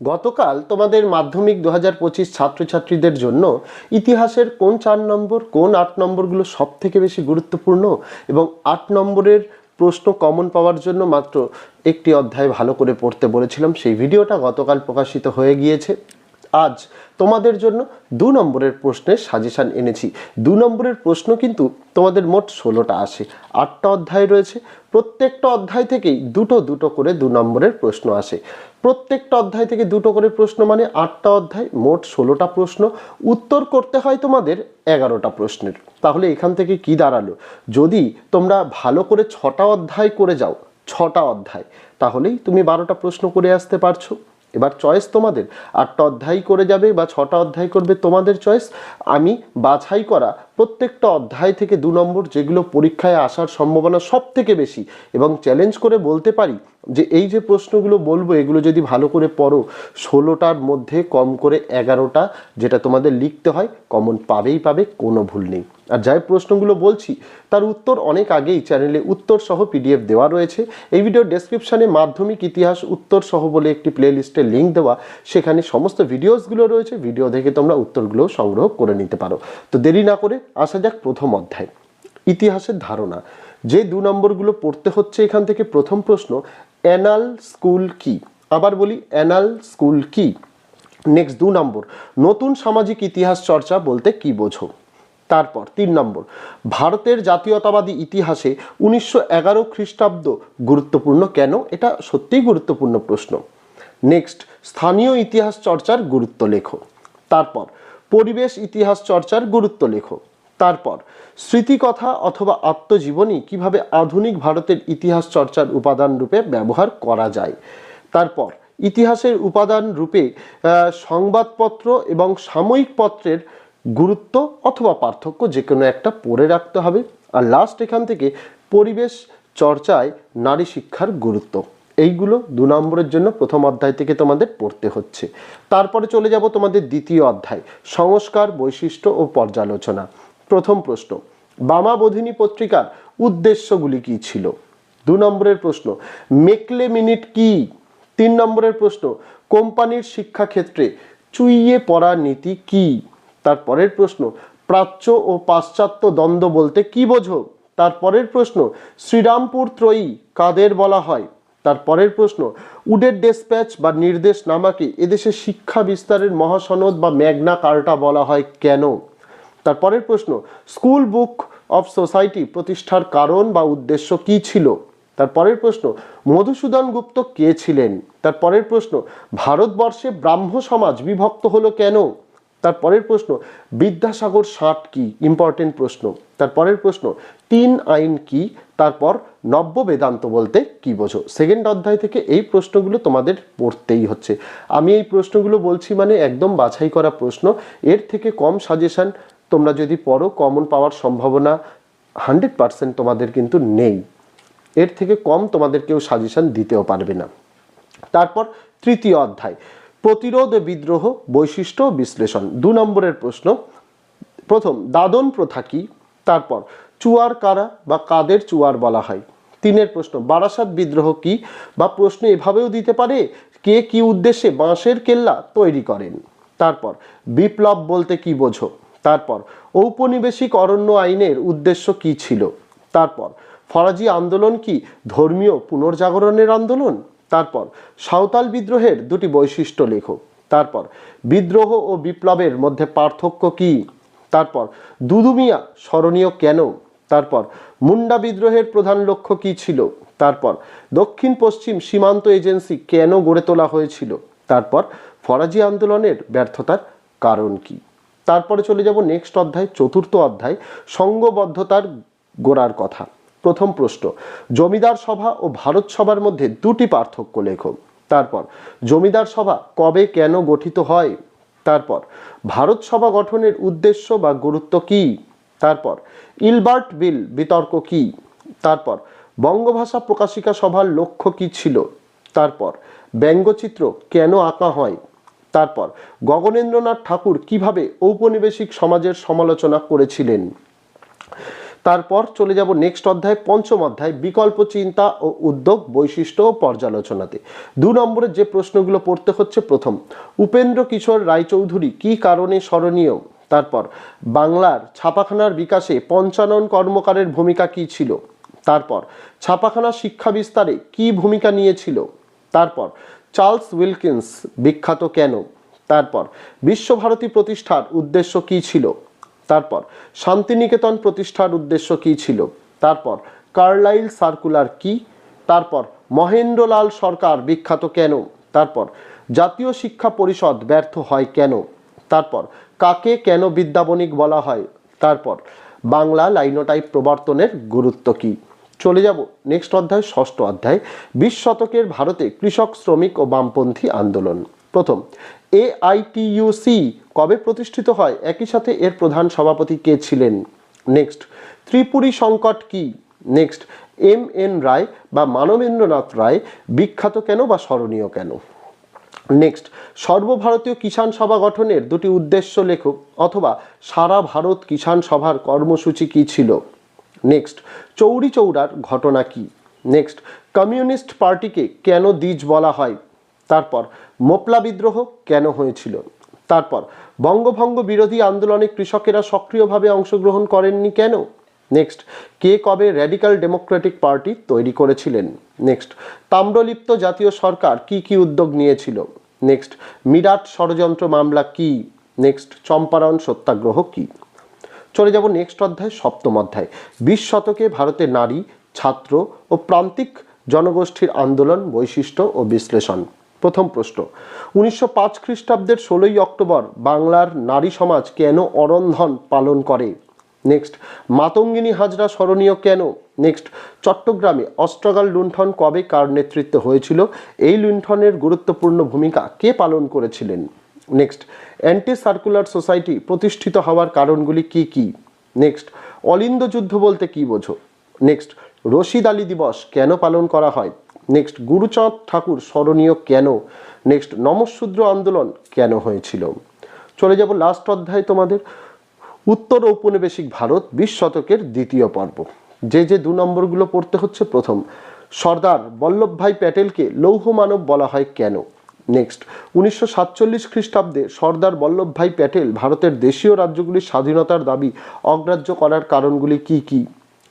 গতকাল তোমাদের মাধ্যমিক দু হাজার পঁচিশ ছাত্রছাত্রীদের জন্য ইতিহাসের কোন চার নম্বর, কোন আট নম্বরগুলো সব থেকে বেশি গুরুত্বপূর্ণ এবং আট নম্বরের প্রশ্ন কমন পাওয়ার জন্য মাত্র একটি অধ্যায় ভালো করে পড়তে বলেছিলাম। সেই ভিডিওটা গতকাল প্রকাশিত হয়ে গিয়েছে। আজ তোমাদের জন্য দু নম্বরের প্রশ্নের সাজেশান এনেছি। দু নম্বরের প্রশ্ন কিন্তু তোমাদের মোট ষোলোটা আসে। আটটা অধ্যায় রয়েছে। প্রত্যেকটা অধ্যায় থেকেই দুটো দুটো করে দু নম্বরের প্রশ্ন আসে। প্রত্যেকটা অধ্যায় থেকে দুটো করে প্রশ্ন মানে আটটা অধ্যায়, মোট ষোলোটা প্রশ্ন। উত্তর করতে হয় তোমাদের এগারোটা প্রশ্নের। তাহলে এখান থেকে কি দাঁড়াল? যদি তোমরা ভালো করে ছটা অধ্যায় করে যাও, ছটা অধ্যায়, তাহলেই তুমি বারোটা প্রশ্ন করে আসতে পারছ। এবার চয়েস তোমাদের। আটটা অধ্যায় করে যাবে বা ছটা অধ্যায় করবে তোমাদের চয়েস। আমি বাছাই করা প্রত্যেকটা অধ্যায় থেকে দু নম্বর যেগুলো পরীক্ষায় আসার সম্ভাবনা সব থেকে বেশি এবং চ্যালেঞ্জ করে বলতে পারি যে এই যে প্রশ্নগুলো বলব, এগুলো যদি ভালো করে পড়ো, ষোলোটার মধ্যে কম করে এগারোটা যেটা তোমাদের লিখতে হয় কমন পাবেই পাবে, কোনো ভুল নেই। আর যাই প্রশ্নগুলো বলছি, তার উত্তর অনেক আগেই চ্যানেলে উত্তর সহ পিডিএফ দেওয়া রয়েছে। এই ভিডিও ডেসক্রিপশানে মাধ্যমিক ইতিহাস উত্তর সহ বলে একটি প্লেলিস্টের লিঙ্ক দেওয়া, সেখানে সমস্ত ভিডিওসগুলো রয়েছে। ভিডিও দেখে তোমরা উত্তরগুলো সংগ্রহ করে নিতে পারো। তো দেরি না করে আসা যাক প্রথম অধ্যায়। ইতিহাসের ধারণা। যে দু নম্বরগুলো পড়তে হচ্ছে এখান থেকে প্রথম প্রশ্ন, অ্যানাল স্কুল কি? আবার বলি, অ্যানাল স্কুল কি? নেক্সট দু নম্বর, নতুন সামাজিক ইতিহাস চর্চা বলতে কি বোঝো? তারপর তিন নম্বর, ভারতের জাতীয়তাবাদী ইতিহাসে উনিশশো এগারো খ্রিস্টাব্দ গুরুত্বপূর্ণ কেন? এটা সত্যিই গুরুত্বপূর্ণ প্রশ্ন। নেক্সট, স্থানীয় ইতিহাস চর্চার গুরুত্ব লেখো। তারপর, পরিবেশ ইতিহাস চর্চার গুরুত্ব লেখো। তারপর, স্মৃতিকথা অথবা আত্মজীবনী কীভাবে আধুনিক ভারতের ইতিহাস চর্চার উপাদান রূপে ব্যবহার করা যায়? তারপর, ইতিহাসের উপাদান রূপে সংবাদপত্র এবং সাময়িক পত্রের গুরুত্ব অথবা পার্থক্য যে কোনো একটা পড়ে রাখতে হবে। আর লাস্ট এখান থেকে পরিবেশ চর্চায় নারী শিক্ষার গুরুত্ব। এইগুলো দু নম্বরের জন্য প্রথম অধ্যায় থেকে তোমাদের পড়তে হচ্ছে। তারপরে চলে যাব তোমাদের দ্বিতীয় অধ্যায়, সংস্কার, বৈশিষ্ট্য ও পর্যালোচনা। প্রথম প্রশ্ন, বামা বামাবোধিনী পত্রিকার উদ্দেশ্যগুলি কি ছিল? দু নম্বরের প্রশ্ন, মেকলে মিনিট কি? তিন নম্বরের প্রশ্ন, কোম্পানির শিক্ষাক্ষেত্রে চুইয়ে পড়া নীতি কি? তার পরের প্রশ্ন, প্রাচ্য ও পাশ্চাত্য দ্বন্দ্ব বলতে কি বোঝো? তার পরের প্রশ্ন, শ্রীরামপুর ত্রয়ী কাদের বলা হয়? তার পরের প্রশ্ন, উডের ডেসপ্যাচ বা নির্দেশ নামাকে এদেশে শিক্ষা বিস্তারের মহাসনদ বা ম্যাগনা কার্টা বলা হয় কেন? তার পরের প্রশ্ন, স্কুল বুক অফ সোসাইটি প্রতিষ্ঠার কারণ বা উদ্দেশ্য কি ছিল? তার পরের প্রশ্ন, মধুসূদন গুপ্ত কে ছিলেন? তার পরের প্রশ্ন, ভারতবর্ষে ব্রাহ্ম সমাজ বিভক্ত হলো কেন? তার পরের প্রশ্ন, বিদ্যাসাগর ষাট কি? ইম্পর্টেন্ট প্রশ্ন। তার পরের প্রশ্ন, তিন আইন কি? তারপর নব্য বেদান্ত বলতে কি বোঝো? সেকেন্ড অধ্যায় থেকে এই প্রশ্নগুলো তোমাদের পড়তেই হচ্ছে। আমি এই প্রশ্নগুলো বলছি মানে একদম বাছাই করা প্রশ্ন। এর থেকে কম সাজেশন তোমরা যদি পড়ো কমন পাওয়ার সম্ভাবনা হান্ড্রেড পার্সেন্ট তোমাদের কিন্তু নেই। এর থেকে কম তোমাদের কেউ সাজেশন দিতেও পারবে না। তারপর তৃতীয় অধ্যায়, প্রতিরোধ বিদ্রোহ, বৈশিষ্ট্য বিশ্লেষণ। দু নম্বরের প্রশ্ন, প্রথম, দাদন প্রথা কি? তারপর, চুয়ার কারা বা কাদের চুয়ার বলা হয়? তিনের প্রশ্ন, বারাসাত বিদ্রোহ কি? বা প্রশ্ন এভাবেও দিতে পারে, কে কি উদ্দেশ্যে বাঁশের কেল্লা তৈরি করেন? তারপর, বিপ্লব বলতে কি বোঝো? তারপর, ঔপনিবেশিক অরণ্য আইনের উদ্দেশ্য কি ছিল? তারপর, ফরাজি আন্দোলন কি ধর্মীয় পুনর্জাগরণের আন্দোলন? তারপর, সাঁওতাল বিদ্রোহের দুটি বৈশিষ্ট্য লেখো। তারপর, বিদ্রোহ ও বিপ্লবের মধ্যে পার্থক্য কি? তারপর, দুদুমিয়া স্মরণীয় কেন? তারপর, মুন্ডা বিদ্রোহের প্রধান লক্ষ্য কি ছিল? তারপর দক্ষিণ পশ্চিম সীমান্ত এজেন্সি কেন গড়ে তোলা হয়েছিল? তারপর, ফরাজি আন্দোলনের ব্যর্থতার কারণ কি? তারপরে চলে যাব নেক্সট অধ্যায়, চতুর্থ অধ্যায়, সঙ্গবদ্ধতার গোড়ার কথা। প্রথম প্রশ্ন, জমিদার সভা ও ভারত সভার মধ্যে দুটি পার্থক্য লেখো। তারপর, জমিদার সভা কবে কেন গঠিত হয়? তারপর, ভারত সভা গঠনের উদ্দেশ্য বা গুরুত্ব কি? তারপর, ইলবার্ট বিল বিতর্ক কি? তারপর, বঙ্গভাষা প্রকাশিকা সভার লক্ষ্য কি ছিল? তারপর, ব্যঙ্গচিত্র কেন আঁকা হয়? তারপর, গগনেন্দ্রনাথ ঠাকুর কীভাবে ঔপনিবেশিক সমাজের সমালোচনা করেছিলেন? তারপর চলে যাব নেক্সট অধ্যায়, পঞ্চম অধ্যায়, বিকল্প চিন্তা ও উদ্যোগ, বৈশিষ্ট্য ও পর্যালোচনাতে। দু নম্বরের যে প্রশ্নগুলো পড়তে হচ্ছে, প্রথম, উপেন্দ্র কিশোর রায়চৌধুরী কি কারণে স্মরণীয়? তারপর, বাংলার ছাপাখানার বিকাশে পঞ্চানন কর্মকারের ভূমিকা কি ছিল? তারপর, ছাপাখানা শিক্ষা বিস্তারে কি ভূমিকা নিয়েছিল? তারপর চার্লস উইলকিন্স বিখ্যাত কেন? তারপর, বিশ্বভারতী প্রতিষ্ঠার উদ্দেশ্য কি ছিল? তারপর, শান্তিনিকেতন প্রতিষ্ঠার উদ্দেশ্য কি ছিল? তারপর, কার্লাইল সার্কুলার কি? তারপর, মহেন্দ্রলাল সরকার বিখ্যাত কেন? তারপর, জাতীয় শিক্ষা পরিষদ ব্যর্থ হয় কেন? তারপর, কাকে কেন বিদ্যাবণিক বলা হয়? তারপর, বাংলা লাইনোটাইপ প্রবর্তনের গুরুত্ব কি? চলে যাব। নেক্সট অধ্যায়, ষষ্ঠ অধ্যায়, বিশ শতকের ভারতে কৃষক, শ্রমিক ও বামপন্থী আন্দোলন। প্রথম, এআইটিইউসি কবে প্রতিষ্ঠিত হয়? একই সাথে এর প্রধান সভাপতি কে ছিলেন? নেক্সট, ত্রিপুরী সংকট কি? নেক্সট, এম এন রায় বা মানবেন্দ্রনাথ রায় বিখ্যাত কেন বা স্মরণীয় কেন? নেক্সট, সর্বভারতীয় কিষাণ সভা গঠনের দুটি উদ্দেশ্য লেখক অথবা সারা ভারত কিষাণ সভার কর্মসূচি কি ছিল? নেক্সট চৌরি চৌরার ঘটনা কি? নেক্সট কমিউনিস্ট পার্টিকে কেন দ্বিজ বলা হয়? তারপর, মোপলা বিদ্রোহ কেন হয়েছিল? তারপর, বঙ্গভঙ্গ বিরোধী আন্দোলনে কৃষকেরা সক্রিয়ভাবে অংশগ্রহণ করেননি কেন? নেক্সট কে কবে র্যাডিক্যাল ডেমোক্রেটিক পার্টি তৈরি করেছিলেন? নেক্সট তাম্রলিপ্ত জাতীয় সরকার কি কি উদ্যোগ নিয়েছিল? নেক্সট মিরাট ষড়যন্ত্র মামলা কি? নেক্সট চম্পারণ সত্যাগ্রহ কি? চলে যাব নেক্সট অধ্যায়, সপ্তম অধ্যায়। বিশ শতকে ভারতের নারী, ছাত্র ও প্রান্তিক জনগোষ্ঠীর আন্দোলন, বৈশিষ্ট্য ও বিশ্লেষণ। প্রথম প্রশ্ন, উনিশশো পাঁচ খ্রিস্টাব্দের ষোলোই অক্টোবর বাংলার নারী সমাজ কেন অরন্ধন পালন করে? নেক্সট মাতঙ্গিনী হাজরা স্মরণীয় কেন? নেক্সট চট্টগ্রামে অস্ট্রাগাল লুণ্ঠন কবে কার নেতৃত্বে হয়েছিল? এই লুণ্ঠনের গুরুত্বপূর্ণ ভূমিকা কে পালন করেছিলেন? নেক্সট অ্যান্টি সার্কুলার সোসাইটি প্রতিষ্ঠিত হওয়ার কারণগুলি কি কি? নেক্সট অলিন্দ যুদ্ধ বলতে কি বোঝো? নেক্সট রশিদ আলী দিবস কেন পালন করা হয়? নেক্সট গুরুচাঁদ ঠাকুর স্মরণীয় কেন? নেক্সট নমশূদ্র আন্দোলন কেন হয়েছিল? চলে যাব লাস্ট অধ্যায় তোমাদের। উত্তর ঔপনিবেশিক ভারত বিশ শতকের দ্বিতীয় পর্ব। যে যে দু নম্বরগুলো পড়তে হচ্ছে প্রথম। সর্দার বল্লভভাই প্যাটেলকে লৌহ মানব বলা হয় কেন? নেক্সট উনিশশো সাতচল্লিশ খ্রিস্টাব্দে সর্দার বল্লভভাই প্যাটেল ভারতের দেশীয় রাজ্যগুলির স্বাধীনতার দাবি অগ্রাহ্য করার কারণগুলি কি কি?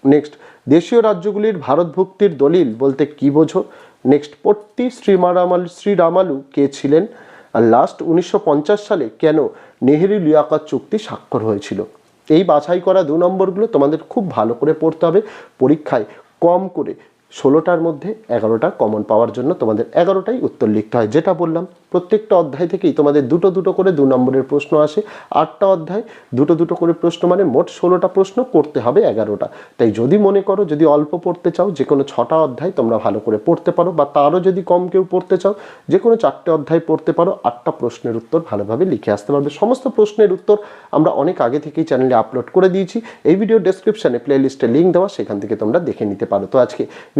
নেক্সট দেশীয় রাজ্যগুলির ভারতভুক্তির দলিল বলতে কি বোঝো? নেক্সট পট্টি শ্রীমারামাল, শ্রীরামালু কে ছিলেন? আর লাস্ট উনিশশো পঞ্চাশ সালে কেন নেহেরু লিয়াকত চুক্তি স্বাক্ষর হয়েছিল? এই বাছাই করা দু নম্বরগুলো তোমাদের খুব ভালো করে পড়তে হবে। পরীক্ষায় কম করে ষোলোটার মধ্যে এগারোটা কমন পাওয়ার জন্য তোমাদের এগারোটাই উত্তর লিখতে হয়। যেটা বললাম, প্রত্যেকটা অধ্যায় থেকেই তোমাদের দুটো দুটো করে দু নম্বরের প্রশ্ন আসে। আটটা অধ্যায়, দুটো দুটো করে প্রশ্ন মানে মোট ষোলোটা প্রশ্ন করতে হবে এগারোটা। তাই যদি মনে করো যদি অল্প পড়তে চাও যে কোনো ছটা অধ্যায় তোমরা ভালো করে পড়তে পারো, বা তারও যদি কম কেউ পড়তে চাও যে কোনো চারটে অধ্যায় পড়তে পারো, আটটা প্রশ্নের উত্তর ভালোভাবে লিখে আসতে পারবে। সমস্ত প্রশ্নের উত্তর আমরা অনেক আগে থেকেই চ্যানেলে আপলোড করে দিয়েছি। এই ভিডিও ডেসক্রিপশনে প্লেলিস্টে লিঙ্ক দেওয়া, সেখান থেকে তোমরা দেখে নিতে পারো। তো আজকে